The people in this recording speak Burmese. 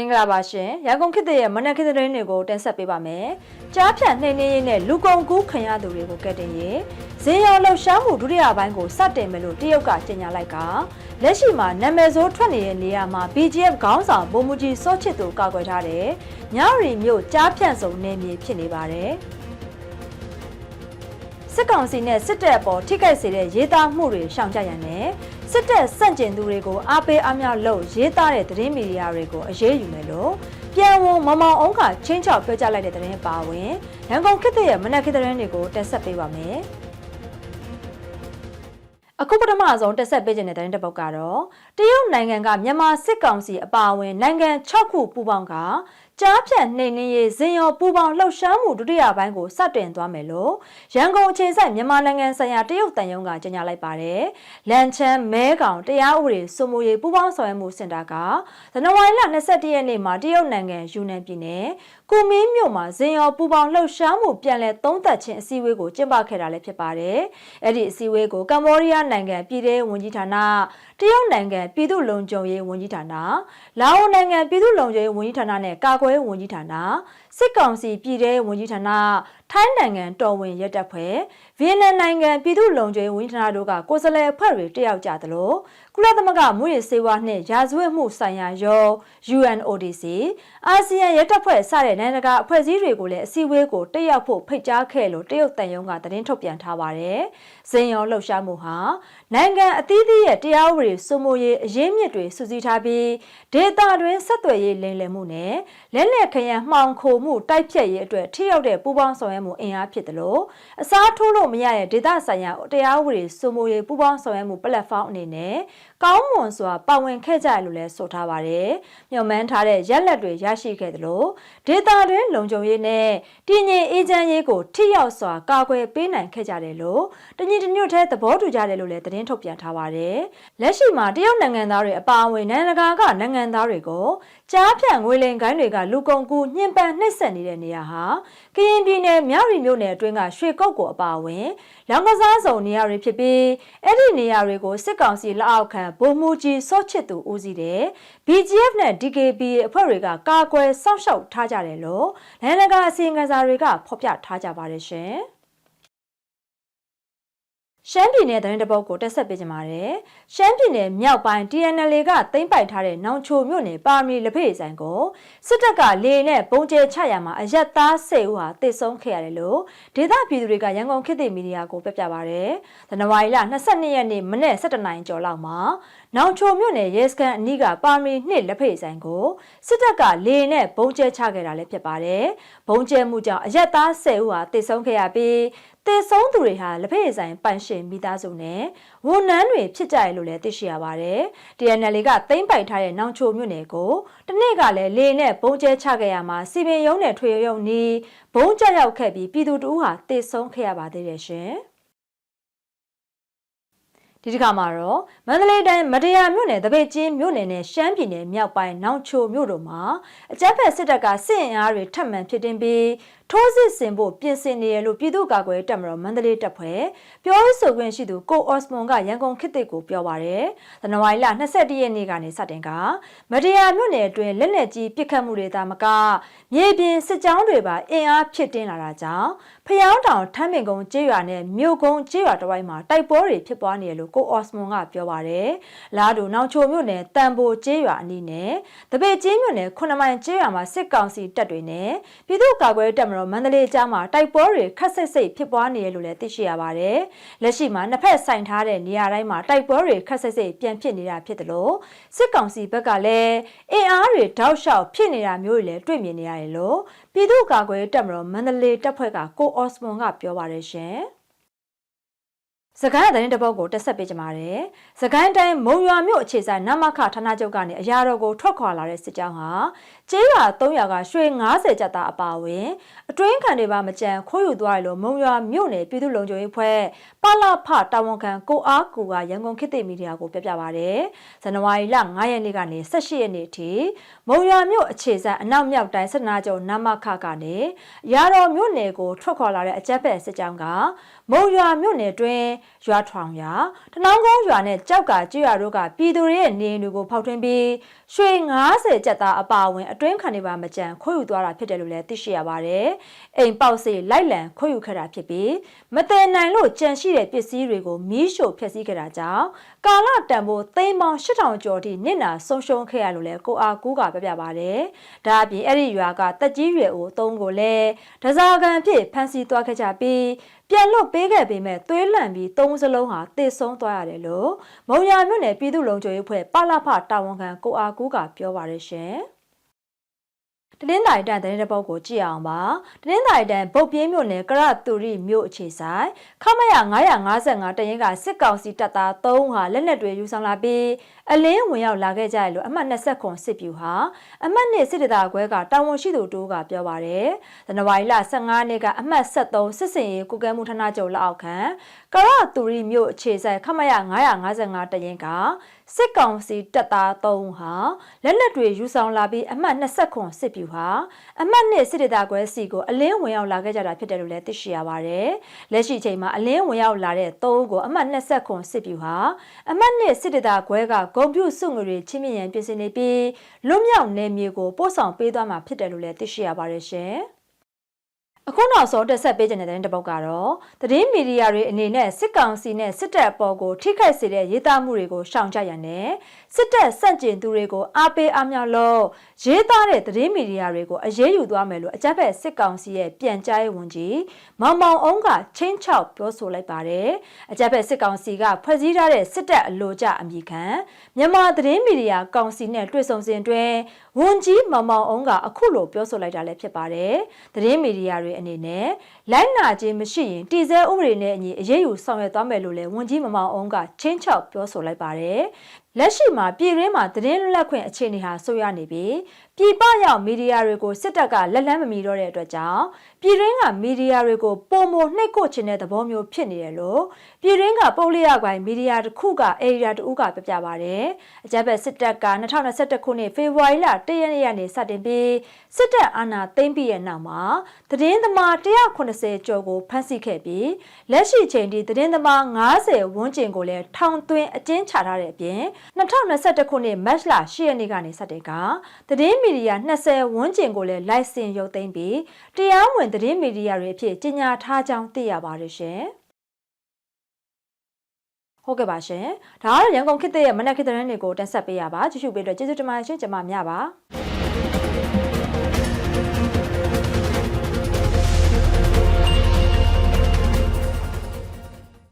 င်္ဂလာပါရှင်ရန်ကုန်ခေတ်ရဲ့မနက်ခေတ်သတင်းတွေကိုတင်ဆက်ပေးပါမယ်ကြားဖြတ်နှိမ့်နှင်းရေးနဲ့လူကုန်ကူးခံရသူတွေကိုကတ်တင်ရေးဈေးရောလှုပ်ရှားမှုဒုတိယပိုင်းကိုစတင်မယ်လို့တရုတ်ကကြေညာလိုက်ကလက်ရှိမှာနာမည်ဆိုးထွက်နေတဲ့နေရာမှာ BGF ခေါင်းဆောင်ဗိုလ်မှူးကြီးစောချစ်သူကောက်ွယ်ထားတဲ့ညရီမြို့ကြားဖြန့်စုံနေမြေဖြစ်နေပါတယ် စစ်ကောင်စီနဲ့စစ်တပ်အပေါ်ထိခိုက်စေတဲ့ရေးသားမှုတွေရှောင်ကြရန်နဲ့စစ်တပ်စန့်ကျင်သူတွေကိုအားပေးအားမြောက်လုပ်ရေးသားတဲ့သတင်းမီဒီယာတွေကိုအရေးယူမယ်လို့ပြန်ဝန်မမောင်အောင်ကချင်းချောက်ပြောကြားလိုက်တဲ့သတင်းပါဝင်ရန်ကုန်ခေတ်သစ်ရဲ့မနက်ခေတ်သတင်းတွေကိုတင်ဆက်ပေးပါမယ်။အခုပထမဆုံးတက်ဆက်ပေးခြင်းတဲ့တဲ့တစ်ပုတ်ကတော့တရုတ်နိုင်ငံကမြန်မာစစ်ကောင်စီအပါအဝင်နိုင်ငံ6ခုပူးပေါင်းက ကြားဖြတ်နှိမ်နင်းရေးဇင်ရောပူပေါင်းလှုပ်ရှားမှုဒုတိယပိုင်းကိုစတင်သွားမယ်လို့ရန်ကုန်အခြေစိုက်မြန်မာနိုင်ငံဆိုင်ရာတရုတ်တန်ယုံကကြေညာလိုက်ပါတယ်။လန်ချမ်းမဲကောင်တရားဥပဒေစိုးမိုးရေးပူပေါင်းဆောင်ရွက်မှုစင်တာကဇန်နဝါရီလ22ရက်နေ့မှာတရုတ်နိုင်ငံယူနန်ပြည်နယ်ကူမင်းမြို့မှာဇင်ရောပူပေါင်းလှုပ်ရှားမှုပြန်လည်သုံးသပ်ခြင်းအစည်းအဝေးကိုကျင်းပခဲ့တာလည်းဖြစ်ပါတယ်။အဲ့ဒီအစည်းအဝေးကိုကမ္ဘောဒီးယားနိုင်ငံပြည်ထောင်ဝန်ကြီးဌာနတရုတ်နိုင်ငံပြည်သူ့လုံခြုံရေးဝန်ကြီးဌာနလာအိုနိုင်ငံပြည်သူ့လုံခြုံရေးဝန်ကြီးဌာနနဲ့ကာကွယ်ရေးဝန်ကြီးဌာနစစ်ကောင်စီပြည်ထောင်ဝန်ကြီးဌာနထိုင်းနိုင်ငံတော်ဝင်ရဲတပ်ဖွဲ့ဗီယက်နမ်နိုင်ငံပြည်သူ့လုံခြုံရေးဝန်ကြီးဌာနတို့ကကိုယ်စားလှယ်အဖွဲ့တွေတက်ရောက်ကြသလိုကုလသမဂ္ဂမွေးရစေဝါနှင့်ရာဇဝတ်မှုဆိုင်ရာရော UNODC အာဆီယံရဲတပ်ဖွဲ့စတဲ့နိုင်ငံတကာအဖွဲ့အစည်းတွေကိုလည်းအစည်းအဝေးကိုတက်ရောက်ဖို့ဖိတ်ကြားခဲ့လို့တရုတ်တန်ယုံကသတင်းထုတ်ပြန်ထားပါတယ်။ဇင်ရောလှုပ်ရှားမှုဟာနိုင်ငံအသီးသီးရဲ့တရားဥပဒေစိုးမိုးရေးအရေးမြစ်တွေစုစည်းထားပြီးဒေတာတွင်ဆက်သွယ်ရေးလိမ်လည်မှုနဲ့လက်လက်ခရံမှောင်ခိုမှုတိုက်ဖြတ်ရေးအတွက်ထိရောက်တဲ့ပူးပေါင်းဆောင်ရွက်မှုအင်အားဖြစ်တယ်လို့အစားထိုးလို့မရတဲ့ဒေတာဆိုင်ရာတရားဥပဒေစိုးမိုးရေးပူးပေါင်းဆောင်ရွက်မှုပလက်ဖောင်းအနေနဲ့ကောင်းမွန်စွာပါဝင်ခဲ့ကြရလို့လည်းဆိုထားပါတယ်။မျှော်မှန်းထားတဲ့ရက်လက်တွေရရှိခဲ့တယ်လို့ဒေတာတွင်လုံခြုံရေးနဲ့တည်ငြိမ်အေးချမ်းရေးကိုထိရောက်စွာကာကွယ်ပေးနိုင်ခဲ့ကြတယ်လို့တညီတညွတ်ထဲသဘောတူကြတယ်လို့လည်းသတင်းထုတ်ပြန်ထားပါတယ်။လက်ရှိမှာတရုတ်နိုင်ငံသားတွေအပါအဝင်နိုင်ငံတကာကနိုင်ငံသားတွေကို ကြားဖြန့်ငွေလိမ်ကိုင်းတွေကလူကုန်ကူးညှဉ်းပန်းနှိပ်စက်နေတဲ့နေရာဟာကရင်ပြည်နယ်မြောက်ရီမြို့နယ်အတွင်းကရွှေကုတ်ကိုအပါအဝင်လောင်ကစားစုံနေရာတွေဖြစ်ပြီးအဲ့ဒီနေရာတွေကိုစစ်ကောင်စီလက်အောက်ခံဗိုလ်မှူးကြီးစောချစ်သူဦးစီးတဲ့ BGF နဲ့ DKB အဖွဲ့တွေကကာကွယ်စောင့်ရှောက်ထားကြတယ်လို့နိုင်ငံတကာအစီရင်ခံစာတွေကဖော်ပြထားကြပါတယ်ရှင်။ ရှမ်းပြည်နယ်သတင်းတပုတ်ကိုတက်ဆက်ပေးကြပါမယ်။ရှမ်းပြည်နယ်မြောက်ပိုင်း TNL ကသိမ်းပိုက်ထားတဲ့နောင်ချိုမြို့နယ်ပါမီလက်ဖေးဆိုင်ကိုစစ်တပ်ကလေနဲ့ပုံကျဲချရမှာအရက်သား၁၀ဦးဟာတစ်ဆုံးခဲ့ရတယ်လို့ဒေသပြည်သူတွေကရန်ကုန်ခေတ်သစ်မီဒီယာကိုပြပြပါဗျ။ဇန်နဝါရီလ22ရက်နေ့မနေ့17နိုင်ကျော်လောက်မှာ နောင်ချိုမြို့နယ်ရဲစခန်းအနီးကပါမီနှစ်လက်ဖေးဆိုင်ကိုစစ်တပ်ကလေနဲ့ပုံကျဲချခဲ့တာလည်းဖြစ်ပါတယ်။ပုံကျဲမှုကြောင့်အရက်သား၁၀ဦးဟာတစ်ဆုံးခဲ့ရပြီးတေဆုံးသူတွေဟာလက်ဖက်ရည်ဆိုင်ပိုင်ရှင်မိသားစုနဲ့ဝန်နန်းတွေဖြစ်ကြရလို့လည်းသိရှိရပါတယ်။ TNL ကသိမ်းပိုက်ထားတဲ့နောင်ချိုမြို့နယ်ကိုတနေ့ကလည်းလေနဲ့ဘုံကျဲချခဲ့ရမှာစီပင်ရုံးနဲ့ထွေရုံနီးဘုံကျရောက်ခဲ့ပြီးပြည်သူတို့ဟာတေဆုံးခဲ့ရပါသေးတယ်ရှင်။ ဒီတစ်ခါမှာတော့မန္တလေးတိုင်းမတရားမြို့နယ်တပိတ်ချင်းမြို့နယ်နဲ့ရှမ်းပြည်နယ်မြောက်ပိုင်းနောင်ချိုမြို့တို့မှာအကြမ်းဖက်စစ်တပ်ကစစ်အင်အားတွေထပ်မံဖြစ်တင်ပြီးထိုးစစ်ဆင်ဖို့ပြင်ဆင်နေရလို့ပြည်သူ့ကာကွယ်တပ်မတော်မန္တလေးတပ်ဖွဲ့ပြောရေးဆိုခွင့်ရှိသူကိုအော့စမွန်ကရန်ကုန်ခေတ်သစ်ကိုပြောပါရယ်ဇန်နဝါရီလ22ရက်နေ့ကနေစတင်ကမတရားမြို့နယ်အတွင်းလက်နက်ကြီးပစ်ခတ်မှုတွေသာမကမြေပြင်စစ်ကြောင်းတွေပါအင်အားဖြစ်တင်လာတာကြောင့် ဖျောင်းတောင်ထမ်းပင်ကုန်းကျေးရွာနဲ့မြို့ကုန်းကျေးရွာတစ်ဝိုက်မှာတိုက်ပွဲတွေဖြစ်ပွားနေရလို့ကိုအော့စမွန်ကပြောပါရယ်လာဒူနောင်ချိုမြို့နယ်တန်ပိုကျေးရွာအနီးနဲ့တပေကျေးမြို့နယ်ခုနမိုင်ကျေးရွာမှာစစ်ကောင်စီတပ်တွေနဲ့ပြည်သူ့ကာကွယ်တပ်မတော်မန္တလေးကြားမှာတိုက်ပွဲတွေခက်ဆိတ်ဆိတ်ဖြစ်ပွားနေရလို့လည်းသိရှိရပါတယ်။လက်ရှိမှာနှစ်ဖက်ဆိုင်ထားတဲ့နေရာတိုင်းမှာတိုက်ပွဲတွေခက်ဆိတ်ဆိတ်ပြန်ဖြစ်နေတာဖြစ်တယ်လို့စစ်ကောင်စီဘက်ကလည်းအင်အားတွေတောက်လျှောက်ဖြစ်နေတာမျိုးတွေလည်းတွေ့မြင်နေရတယ်လို့ပြည်သူ့ကာကွယ်တပ်မတော်မန္တလေးတပ်ဖွဲ့ကကိုအော့စမွန်ကပြောပါတယ်ရှင်။ စကိုင်းသတင်းတပုတ်ကိုတက်ဆက်ပေးကြပါမယ်။စကိုင်းတိုင်းမုံရွာမြို့အခြေဆိုင်နမခဌာနချုပ်ကနေအရာတော်ကိုထွက်ခွာလာတဲ့စစ်ကြောင်းဟာကျေးရွာ300ကရွှေ90ကျပ်သားအပါအဝင်အတွင်းခံတွေပါမကြံခိုးယူသွားတယ်လို့မုံရွာမြို့နယ်ပြည်သူ့လုံခြုံရေးဖွဲ့ပလဖတာဝန်ခံကိုအားကူကရန်ကုန်ခေတ်သစ်မီဒီယာကိုပြပြပါရယ်။ဇန်နဝါရီလ9ရက်နေ့ကနေ18ရက်နေ့ထိမုံရွာမြို့အခြေဆိုင်အနောက်မြောက်တိုင်းစစ်နာကျုံနမခကနေရာတော်မြို့နယ်ကိုထွက်ခွာလာတဲ့အကြက်ဖက်စစ်ကြောင်းကမုံရွာမြို့နယ်တွင် ရွာထောင်ရွာတနောင်းကုန်းရွာနဲ့ကြောက်ကကျွရွာတို့ကပြည်သူတွေရဲ့နေအိမ်တွေကိုဖောက်ထွင်းပြီးရွှေ90ကျပ်သားအပါအဝင်အတွင်းခံတွေပါမကြံခွေယူသွားတာဖြစ်တယ်လို့လည်းသိရှိရပါတယ်။အိမ်ပေါက်စေလိုက်လံခွေယူခဲ့တာဖြစ်ပြီးမတည်နိုင်လို့ကြံရှိတဲ့ပစ္စည်းတွေကိုမီးရှို့ဖျက်ဆီးခဲ့တာကြောင့်ကာလတန်ဖိုးသိန်းပေါင်း8000ကျော်ထိနစ်နာဆုံးရှုံးခဲ့ရလို့လည်းကိုအားကူးကပြပြပါတယ်။ဒါအပြင်အဲ့ဒီရွာကတက်ကြီးရွယ်အိုသုံးကိုလည်းဒဇာကန်ဖြစ်ဖမ်းဆီးသွားခဲ့ကြပြီး ပြန်လွတ်ပေးခဲ့ပေမဲ့သွေးလန့်ပြီးသုံးစလုံးဟာတေဆုံးသွားရတယ်လို့မုံရမြို့နယ်ပြည်သူ့လုံခြုံရေးဖွဲ့ပလဖတာဝန်ခံကိုအားကူးကပြောပါတယ်ရှင်။ တနင်္သာရီတန်တဲ့တဲ့ပုတ်ကိုကြည့်အောင်ပါတနင်္သာရီတန်ဗုတ်ပြင်းမြို့နယ်ကရတူရီမြို့အခြေဆိုင်ခမရ955တရင်ကစစ်ကောင်စီတပ်သား3ဦးဟာလက်နက်တွေယူဆောင်လာပြီးအလင်းဝင်ရောက်လာခဲ့ကြရလို့အမှတ်20ခွန်စစ်ပြူဟာအမှတ်2စစ်ဒေသခွဲကတာဝန်ရှိသူတို့ကပြောပါတယ်ဇန်နဝါရီလ15နေ့ကအမှတ်73စစ်စင်ရေးကုကဲမှုဌာနချုပ်လက်အောက်ခံ ကရတူရီမြို့အခြေဆိုင်ခမရ955တရင်ကစစ်ကောင်စီတပ်သား3ဦးဟာလက်နက်တွေယူဆောင်လာပြီးအမှတ်20ခွန်စစ်ပြူဟာအမှတ်2စစ်ဒေသခွဲစီကိုအလင်းဝင်ရောက်လာခဲ့ကြတာဖြစ်တယ်လို့လည်းသိရှိရပါတယ်။လက်ရှိချိန်မှာအလင်းဝင်ရောက်လာတဲ့3ဦးကိုအမှတ်20ခွန်စစ်ပြူဟာအမှတ်2စစ်ဒေသခွဲကဂုံပြူစုငွေတွေချင်းမြင့်ရန်ပြင်ဆင်နေပြီးလွတ်မြောက်နေမြေကိုပို့ဆောင်ပေးသွားမှာဖြစ်တယ်လို့လည်းသိရှိရပါတယ်ရှင်။ အခုနောက်ဆုံးတက်ဆက်ပေးခြင်းတဲ့တဲ့တစ်ပုတ်ကတော့သတင်းမီဒီယာတွေအနေနဲ့စစ်ကောင်စီနဲ့စစ်တပ်အပေါ်ကိုထိခိုက်စေတဲ့ရေးသားမှုတွေကိုရှောင်ကြရန်နဲ့စစ်တပ်စန့်ကျင်သူတွေကိုအားပေးအားမြောက်လို့ရေးသားတဲ့သတင်းမီဒီယာတွေကိုအရေးယူသွားမယ်လို့အကြမ်းဖက်စစ်ကောင်စီရဲ့ပြန်ကြားရေးဝန်ကြီးမောင်မောင်အောင်ကချင်းချောက်ပြောဆိုလိုက်ပါတယ်အကြမ်းဖက်စစ်ကောင်စီကဖွဲ့စည်းထားတဲ့စစ်တပ်အလို့ကြအမိခံမြန်မာသတင်းမီဒီယာကောင်စီနဲ့တွေ့ဆုံစဉ်တွင်ဝန်ကြီးမောင်မောင်အောင်ကအခုလိုပြောဆိုလိုက်တာလည်းဖြစ်ပါတယ်သတင်းမီဒီယာတွေအနေနဲ့လိုက်နာခြင်းမရှိရင်တည်ဆဲဥပဒေနဲ့အညီအရေးယူဆောင်ရွက်သွားမယ်လို့လည်းဝန်ကြီးမမောင်အောင်ကချင်းချောက်ပြောဆိုလိုက်ပါတယ်လက်ရှိမှာပြည်တွင်းမှာသတင်းလွတ်လပ်ခွင့်အခြေအနေဟာဆိုးရနေပြီးပြည်ပရောက်မီဒီယာတွေကိုစစ်တပ်ကလက်လန်းမမီတော့တဲ့အတွက်ကြောင့်ပြည်တွင်းကမီဒီယာတွေကိုပုံမနှိပ်ကွချင်တဲ့သဘောမျိုးဖြစ်နေတယ်လို့ပြည်တွင်းကပုတ်လျက်ပိုင်းမီဒီယာတစ်ခုကအေရီယာတဦးကပြပြပါတယ်။အကြမ်းဖက်စစ်တပ်က2021ခုနှစ်ဖေဖော်ဝါရီလ1ရက်နေ့ကနေစတင်ပြီးစစ်တပ်အာဏာသိမ်းပြီးတဲ့နောက်မှာသတင်းသမား180ကျော်ကိုဖမ်းဆီးခဲ့ပြီးလက်ရှိချိန်ထိသတင်းသမား90ဝန်းကျင်ကိုလည်းထောင်သွင်းအကျဉ်းချထားတဲ့အပြင်2021ခုနှစ်မတ်လ10ရက်နေ့ကနေစတင်ကသတင်းမီဒီယာ20ဝန်းကျင်ကိုလည်းလိုင်စင်ရုပ်သိမ်းပြီးတရားဝင်သတင်းမီဒီယာတွေအဖြစ်ကြီးညာထားကြောင်းသိရပါတယ်ရှင်ဟုတ်ကဲ့ပါရှင်ဒါကတော့ရန်ကုန်ခေတ်ရဲ့မနက်ခေတ်သတင်းတွေကိုတင်ဆက်ပေးရပါကြည့်ရှုပေးတော့ကျေးဇူးတင်ပါတယ်ရှင်ကျွန်မမြပါ